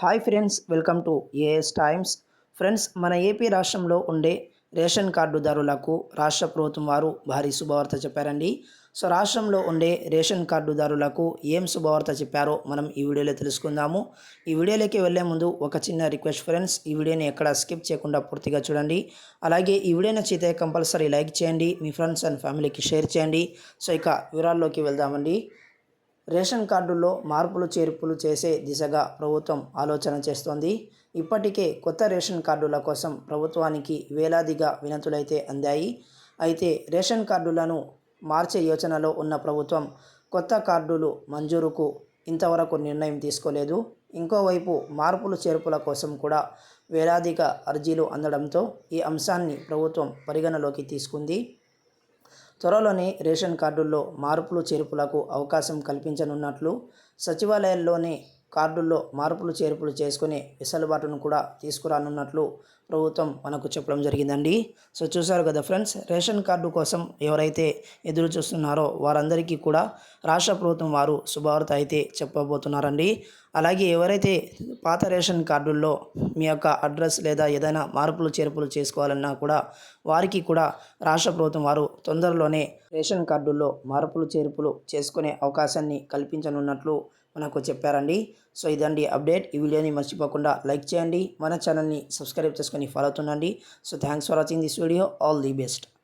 Hi friends welcome to AS times friends మన AP రాష్ట్రంలో ఉండే రేషన్ కార్డుదారులకు రాష్ట్ర ప్రభుత్వం వారు భారీ శుభవార్త చెప్పారండి. సో రాష్ట్రంలో ఉండే రేషన్ కార్డుదారులకు ఏం శుభవార్త చెప్పారో మనం ఈ వీడియోలో తెలుసుకుందాము. ఈ వీడియోలోకి వెళ్ళే ముందు ఒక చిన్న రిక్వెస్ట్ ఫ్రెండ్స్ ఈ వీడియోని ఎక్కడ స్కిప్ చేయకుండా పూర్తిగా చూడండి. అలాగే ఈ వీడియో నచ్చితే కంపల్సరీ లైక్ చేయండి మీ ఫ్రెండ్స్ అండ్ ఫ్యామిలీకి షేర్ చేయండి. సో ఇక వివరాల్లోకి వెళ్దామండి. రేషన్ కార్డుల్లో మార్పులు చేర్పులు చేసే దిశగా ప్రభుత్వం ఆలోచన చేస్తోంది. ఇప్పటికే కొత్త రేషన్ కార్డుల కోసం ప్రభుత్వానికి వేలాదిగా వినతులైతే అందాయి. అయితే రేషన్ కార్డులను మార్చే యోచనలో ఉన్న ప్రభుత్వం కొత్త కార్డులు మంజూరుకు ఇంతవరకు నిర్ణయం తీసుకోలేదు. ఇంకోవైపు మార్పులు చేర్పుల కోసం కూడా వేలాదిగా అర్జీలు అందడంతో ఈ అంశాన్ని ప్రభుత్వం పరిగణలోకి తీసుకుంది. త్వరలోనే రేషన్ కార్డుల్లో మార్పులు చేర్పులకు అవకాశం కల్పించనున్నట్లు సచివాలయాల్లోనే కార్డుల్లో మార్పులు చేర్పులు చేసుకునే వెసులుబాటును కూడా తీసుకురానున్నట్లు ప్రభుత్వం మనకు చెప్పడం జరిగిందండి. సో చూశారు కదా ఫ్రెండ్స్ రేషన్ కార్డు కోసం ఎవరైతే ఎదురు చూస్తున్నారో వారందరికీ కూడా రాష్ట్ర ప్రభుత్వం వారు శుభవార్త అయితే చెప్పబోతున్నారండి. అలాగే ఎవరైతే పాత రేషన్ కార్డుల్లో మీ యొక్క అడ్రస్ లేదా ఏదైనా మార్పులు చేర్పులు చేసుకోవాలన్నా కూడా వారికి కూడా రాష్ట్ర ప్రభుత్వం వారు తొందరలోనే రేషన్ కార్డుల్లో మార్పులు చేర్పులు చేసుకునే అవకాశాన్ని కల్పించనున్నట్లు మనకు చెప్పారండి. సో ఇదండి అప్డేట్. ఈ వీడియోని మర్చిపోకుండా లైక్ చేయండి. మన ఛానల్ని సబ్స్క్రైబ్ చేసుకొని on follow to Nandi. So thanks for watching this video. All the best.